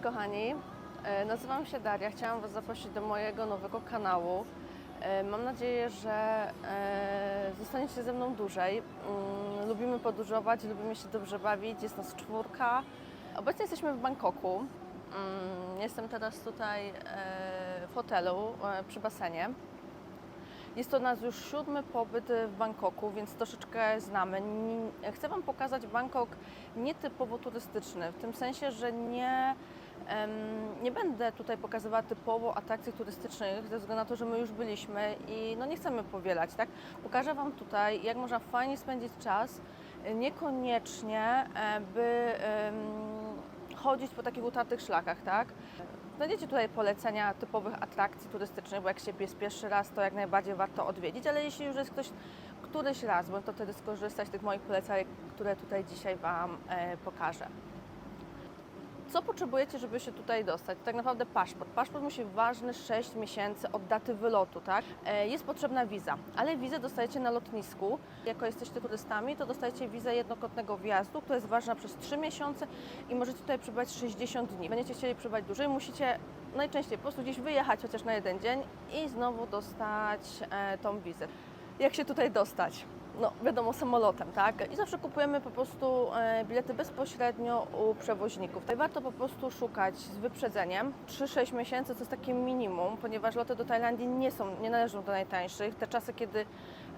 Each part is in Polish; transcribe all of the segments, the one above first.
kochani, E, nazywam się Daria. Chciałam Was zaprosić do mojego nowego kanału. E, Mam nadzieję, że e, zostaniecie ze mną dłużej. Mm, Lubimy podróżować, lubimy się dobrze bawić, jest nas czwórka. Obecnie jesteśmy w Bangkoku. Mm, Jestem teraz tutaj w hotelu przy basenie. Jest to nasz już siódmy pobyt w Bangkoku, więc troszeczkę znamy. Chcę Wam pokazać Bangkok nietypowo turystyczny, w tym sensie, że nie, nie będę tutaj pokazywała typowo atrakcji turystycznych, ze względu na to, że my już byliśmy i no nie chcemy powielać, tak? Pokażę Wam tutaj, jak można fajnie spędzić czas, niekoniecznie, e, by chodzić po takich utartych szlakach, tak? Znajdziecie tutaj polecenia typowych atrakcji turystycznych, bo jak się jest pierwszy raz, to jak najbardziej warto odwiedzić, ale jeśli już jest ktoś któryś raz, bądź to wtedy skorzystać z tych moich poleceń, które tutaj dzisiaj Wam e, pokażę. Co potrzebujecie, żeby się tutaj dostać? Tak naprawdę paszport. Paszport musi być ważny 6 miesięcy od daty wylotu, tak? E, Jest potrzebna wiza, ale wizę dostajecie na lotnisku. Jako jesteście turystami, to dostajecie wizę jednokrotnego wjazdu, która jest ważna przez 3 miesiące i możecie tutaj przebywać 60 dni. Będziecie chcieli przebywać dłużej, musicie najczęściej po prostu gdzieś wyjechać chociaż na jeden dzień i znowu dostać e, tą wizę. Jak się tutaj dostać? No, wiadomo, samolotem, tak? I zawsze kupujemy po prostu e, bilety bezpośrednio u przewoźników. Tutaj warto po prostu szukać z wyprzedzeniem. 3-6 miesięcy to jest takie minimum, ponieważ loty do Tajlandii nie są, nie należą do najtańszych. Te czasy, kiedy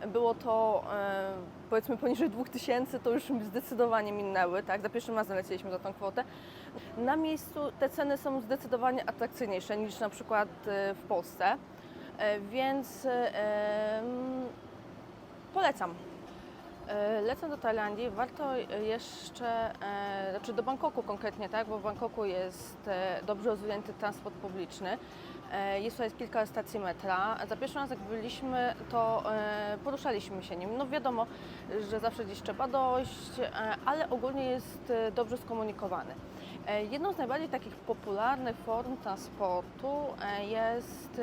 było to e, powiedzmy poniżej 2000, to już zdecydowanie minęły, tak? Za pierwszym razem leciliśmy za tą kwotę. Na miejscu te ceny są zdecydowanie atrakcyjniejsze niż na przykład e, w Polsce, więc Polecam. E, Lecę do Tajlandii, warto jeszcze, e, znaczy do Bangkoku konkretnie, tak, bo w Bangkoku jest e, dobrze rozwinięty transport publiczny. Jest tutaj kilka stacji metra. Za pierwszym razem jak byliśmy, to poruszaliśmy się nim. No wiadomo, że zawsze gdzieś trzeba dojść, ale ogólnie jest dobrze skomunikowany. E, Jedną z najbardziej takich popularnych form transportu e, jest,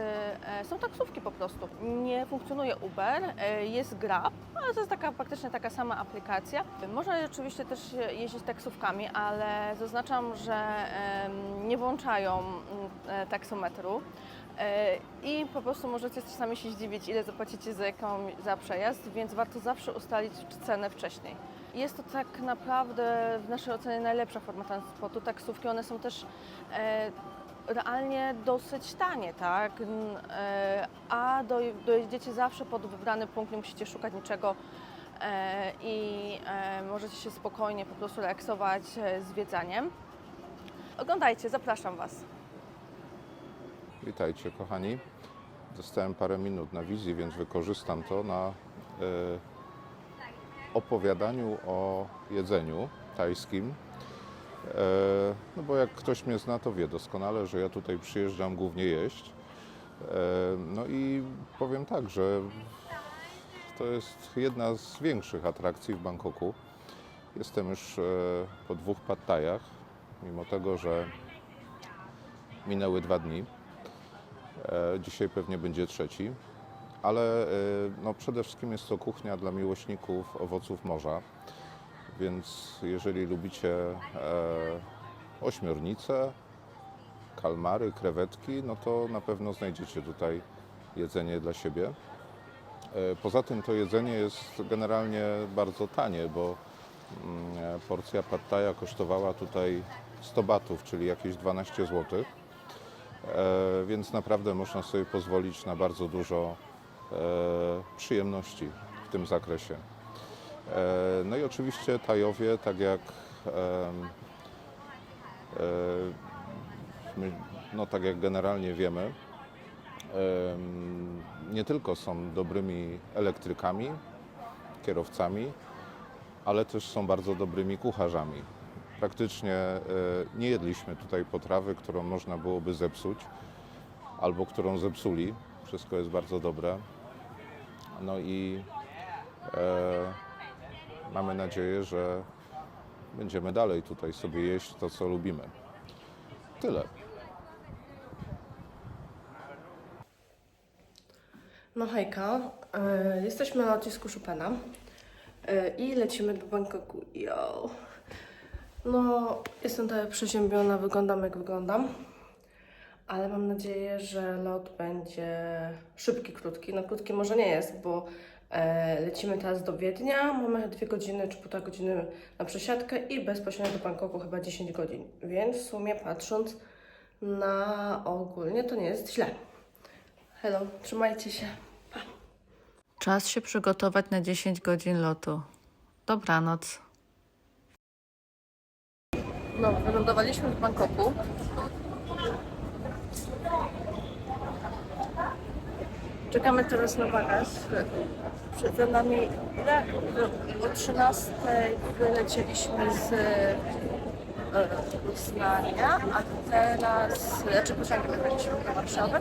e, są taksówki po prostu. Nie funkcjonuje Uber, jest Grab, ale to jest taka faktycznie taka sama aplikacja. Można oczywiście też jeździć taksówkami, ale zaznaczam, że nie włączają mm, taksometru. E, I po prostu możecie czasami się zdziwić, ile zapłacicie za, jaką, za przejazd, więc warto zawsze ustalić cenę wcześniej. Jest to tak naprawdę w naszej ocenie najlepsza forma transportu. Taksówki, one są też e, realnie dosyć tanie, tak? E, a do, dojedziecie zawsze pod wybrany punkt, nie musicie szukać niczego e, i e, możecie się spokojnie po prostu relaksować e, zwiedzaniem. Oglądajcie, zapraszam Was. Witajcie kochani. Dostałem parę minut na wizji, więc wykorzystam to na e, opowiadaniu o jedzeniu tajskim. E, no bo jak ktoś mnie zna, to wie doskonale, że ja tutaj przyjeżdżam głównie jeść. E, no i powiem tak, że to jest jedna z większych atrakcji w Bangkoku. Jestem już po dwóch pad thaiach, mimo tego, że minęły dwa dni. E, Dzisiaj pewnie będzie trzeci, ale e, no, przede wszystkim jest to kuchnia dla miłośników owoców morza. Więc jeżeli lubicie e, ośmiornice, kalmary, krewetki, no to na pewno znajdziecie tutaj jedzenie dla siebie. Poza tym to jedzenie jest generalnie bardzo tanie, bo mm, porcja pad kosztowała tutaj 100 batów, czyli jakieś 12 złotych. E, więc naprawdę można sobie pozwolić na bardzo dużo e, przyjemności w tym zakresie. E, no i oczywiście Tajowie, tak jak, no tak jak generalnie wiemy, em, nie tylko są dobrymi elektrykami, kierowcami, ale też są bardzo dobrymi kucharzami. Praktycznie e, nie jedliśmy tutaj potrawy, którą można byłoby zepsuć albo którą zepsuli. Wszystko jest bardzo dobre. No i e, mamy nadzieję, że będziemy dalej tutaj sobie jeść to, co lubimy. Tyle. No hejka, e, jesteśmy na lotnisku Chopina e, i lecimy do Bangkoku. Yo. No, jestem trochę przeziębiona, wyglądam jak wyglądam, ale mam nadzieję, że lot będzie szybki, krótki. No krótki może nie jest, bo e, lecimy teraz do Wiednia, mamy dwie godziny czy półtora godziny na przesiadkę i bezpośrednio do Bangkoku chyba 10 godzin, więc w sumie patrząc na ogólnie to nie jest źle. Hello, trzymajcie się. Czas się przygotować na 10 godzin lotu. Dobranoc. No, wylądowaliśmy w Bangkoku. Czekamy teraz na bagaż. Przed nami? O 13 wylecieliśmy z e, Poznania, a teraz, znaczy Poznania wylecieliśmy do Warszawy,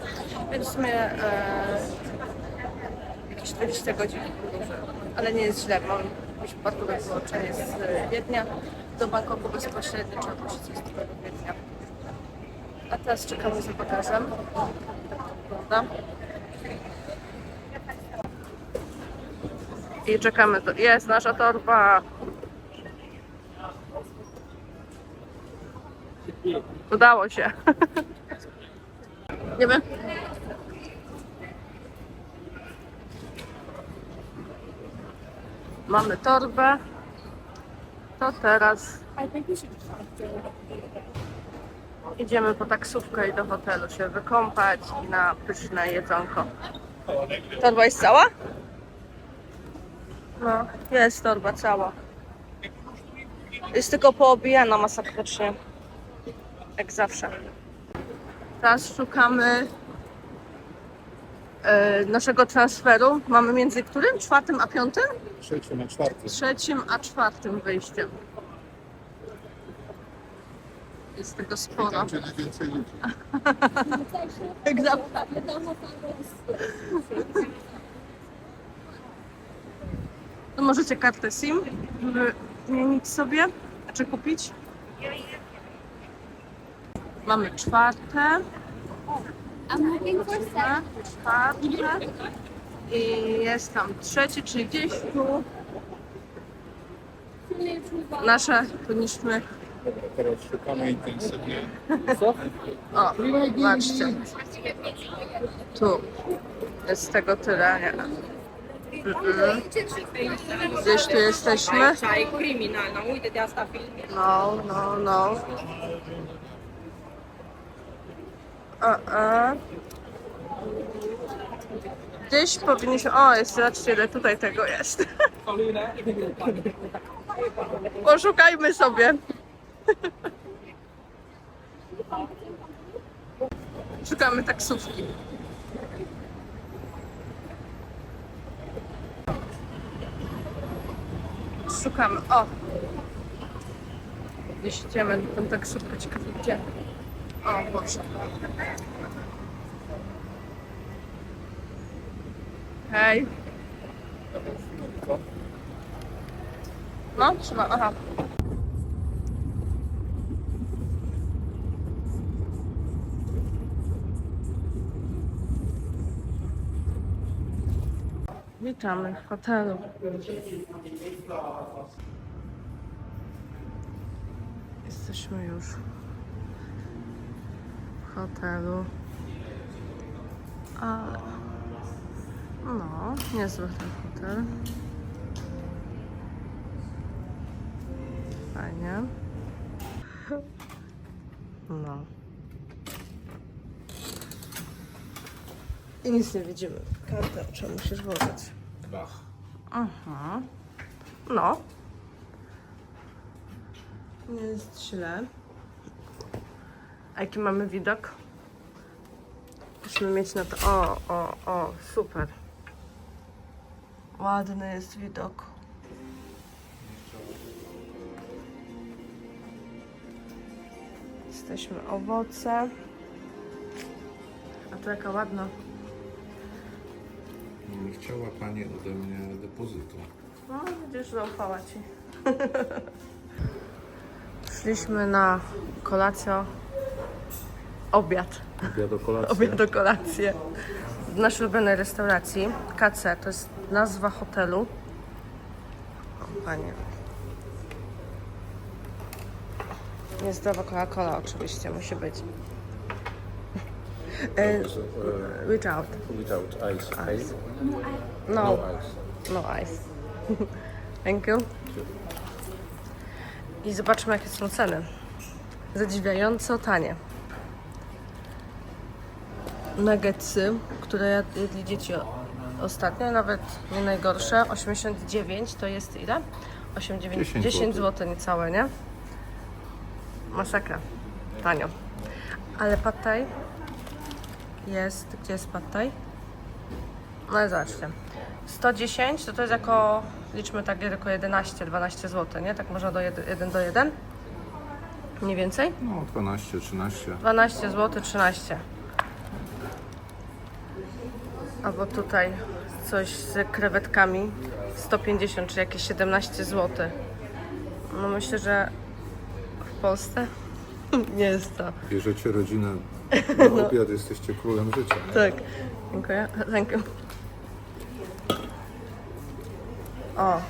więc sumie e, jakieś 20 godzin ale nie jest źle, mam jakieś przypadkowe połączenie z Wiednia do Bangkoku bezpośrednio, trzeba prosić z tego Wiednia. A teraz czekamy za bagażem. Tak to wygląda. I czekamy, do... jest nasza torba. Udało się. Nie wiem. Mamy torbę. To teraz idziemy po taksówkę i do hotelu się wykąpać i na pyszne jedzonko. Torba jest cała? No, jest torba cała. Jest tylko poobijana masakrycznie. Jak zawsze. Teraz szukamy e, naszego transferu. Mamy między którym? Czwartym a piątym? Trzeci na czwarty. trzecim a czwartym wyjściem. Jest tego sporo. Gdzie najwięcej ludzi. Jak zawsze. To możecie kartę SIM wymienić sobie, czy kupić. Mamy czwarte, I'm looking for ósme, czwarte i jest tam trzeci, czyli gdzieś tu nasze powinniśmy Teraz szukamy intensywnie. O, zobaczcie. Tu. Jest tego tyle, nie? Gdzieś tu jesteśmy. No, no, no. A, a. Gdzieś powinniśmy... O, jest, zobaczcie, ile tutaj tego jest. Poszukajmy sobie. Szukamy taksówki. Szukamy. O! Gdzieś idziemy tą taksówkę, ciekawe gdzie. O, Boże. Hej. No, trzyma, aha. Witamy w hotelu. Jesteśmy już w hotelu. Ale no, niezły ten hotel. Fajnie. No. I nic nie widzimy. Kartę trzeba musisz włożyć. Bach. Aha. No. Nie jest źle. A jaki mamy widok? Musimy mieć na to. O, o, o, super. Ładny jest widok. Jesteśmy owoce. A to jaka ładna. Nie chciała Pani ode mnie depozytu. No, widzisz, zaufała ci. Szliśmy na kolację. Obiad. Obiad kolacji. Obiad do kolację. W naszej ulubionej restauracji. KC to jest nazwa hotelu. O, panie. Niezdrowa Coca-Cola oczywiście musi być. E, without. Without ice, okay? No, ice. no ice. Thank you. I zobaczmy jakie są ceny. Zadziwiająco tanie. Nuggetsy, które jedli dzieci ostatnio, nawet nie najgorsze. 89 to jest ile? 8, 9, 10 10 złotych. zł niecałe, nie? Masakra. Tanio. Ale pad thai jest... Gdzie jest pad thai? No i zobaczcie. 110 to to jest jako, liczmy tak, jako 11-12 zł, nie? Tak można do 1 do 1. Mniej więcej. No 12, 13. 12 zł 13. Albo tutaj coś z krewetkami 150 czy jakieś 17 zł. No myślę, że w Polsce nie jest to. Bierzecie rodzinę na obiad, jesteście królem życia. Nie? Tak. Dziękuję. Thank you. O.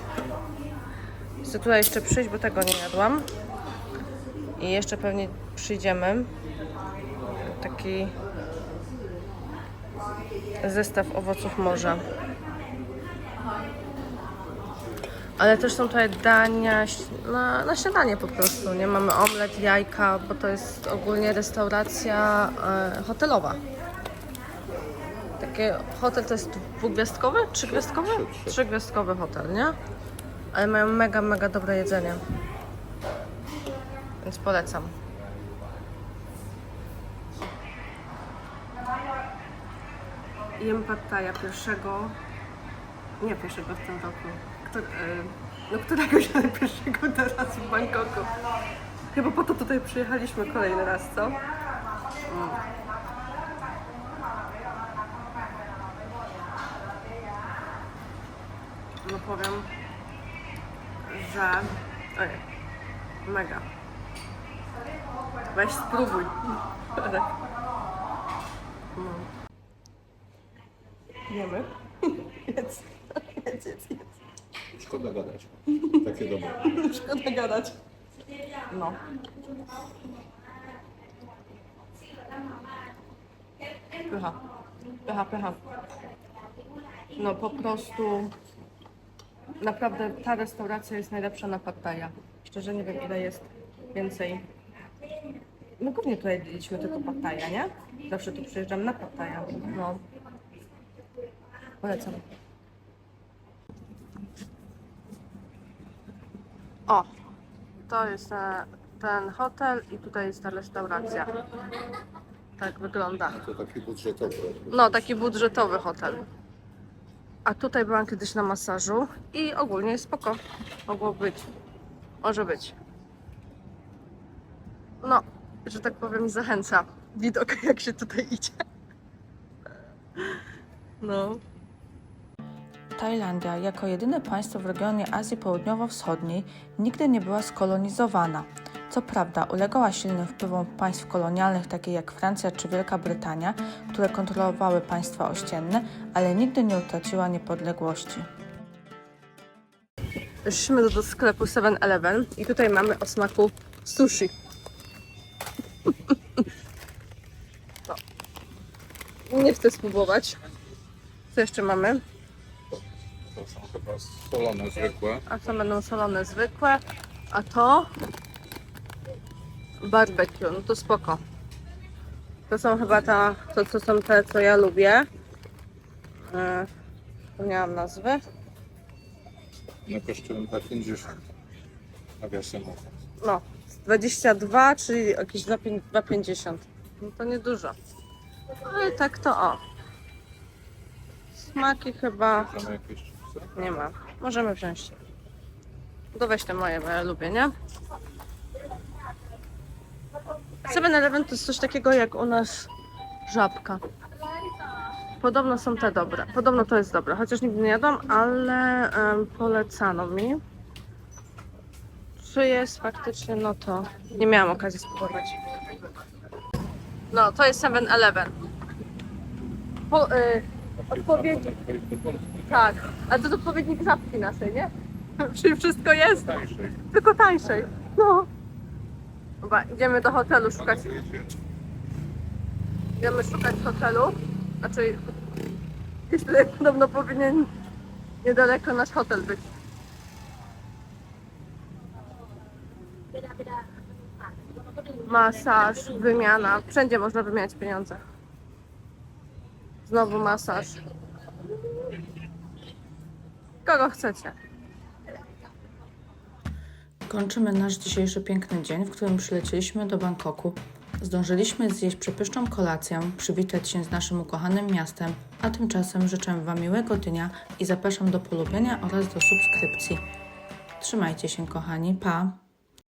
Chcę tutaj jeszcze przyjść, bo tego nie jadłam. I jeszcze pewnie przyjdziemy. Taki zestaw owoców morza. Ale też są tutaj dania na, na śniadanie po prostu. Nie mamy omlet, jajka, bo to jest ogólnie restauracja e, hotelowa. Takie hotel to jest dwugwiazdkowy? Trzygwiazdkowy? Trzy, trzy. Trzygwiazdkowy hotel, nie? Ale mają mega, mega dobre jedzenie. Więc polecam. Jem pattaja pierwszego, nie pierwszego w tym roku, Któ, y, no któregoś ale pierwszego teraz w Bangkoku. Chyba po to tutaj przyjechaliśmy kolejny raz, co? no powiem, że oj, mega. Weź spróbuj. No. Jemy? Jedz. Jedz, jedz, jedz. Szkoda gadać. Takie dobre. Szkoda gadać. No. Pycha. Pycha, pycha. No po prostu naprawdę ta restauracja jest najlepsza na Pattaja. Szczerze nie wiem ile jest więcej. No głównie tutaj jedliśmy tylko Pattaja, nie? Zawsze tu przyjeżdżam na Pattaja. No. Polecam. O, to jest e, ten hotel i tutaj jest ta restauracja. Tak wygląda. To taki budżetowy. No, taki budżetowy hotel. A tutaj byłam kiedyś na masażu i ogólnie jest spoko. Mogło być. Może być. No, że tak powiem, zachęca widok, jak się tutaj idzie. No. Tajlandia, jako jedyne państwo w regionie Azji Południowo-Wschodniej, nigdy nie była skolonizowana. Co prawda, ulegała silnym wpływom państw kolonialnych takich jak Francja czy Wielka Brytania, które kontrolowały państwa ościenne, ale nigdy nie utraciła niepodległości. Doszliśmy do, do sklepu 7-Eleven i tutaj mamy o smaku sushi. No. Nie chcę spróbować. Co jeszcze mamy? To są chyba solone zwykłe. A to będą solone zwykłe. A to barbecue. No to spoko. To są chyba ta, to, to są te, co ja lubię. Zapomniałam nazwy. One kosztują 2,50. Nawiasem mówiąc. No, 22, czyli jakieś 2,5 2,50. No to niedużo. Ale tak to o. Smaki chyba jakieś? Nie ma. Możemy wziąć. To weź te moje, bo ja lubię, nie? 7-Eleven to jest coś takiego jak u nas żabka. Podobno są te dobre. Podobno to jest dobre, chociaż nigdy nie jadłam, ale em, polecano mi. Czy jest faktycznie, no to nie miałam okazji spróbować. No, to jest 7-Eleven. Po, y, odpowiedzi. Tak, a to jest odpowiednik żabki naszej, nie? Czyli wszystko jest, Tańszej. tylko tańszej. No. Dobra, idziemy do hotelu szukać. Idziemy szukać hotelu. Znaczy, gdzieś tutaj podobno powinien niedaleko nasz hotel być. Masaż, wymiana. Wszędzie można wymieniać pieniądze. Znowu masaż. Kogo chcecie? Kończymy nasz dzisiejszy piękny dzień, w którym przylecieliśmy do Bangkoku. Zdążyliśmy zjeść przepyszną kolację, przywitać się z naszym ukochanym miastem, a tymczasem życzę Wam miłego dnia i zapraszam do polubienia oraz do subskrypcji. Trzymajcie się, kochani. Pa!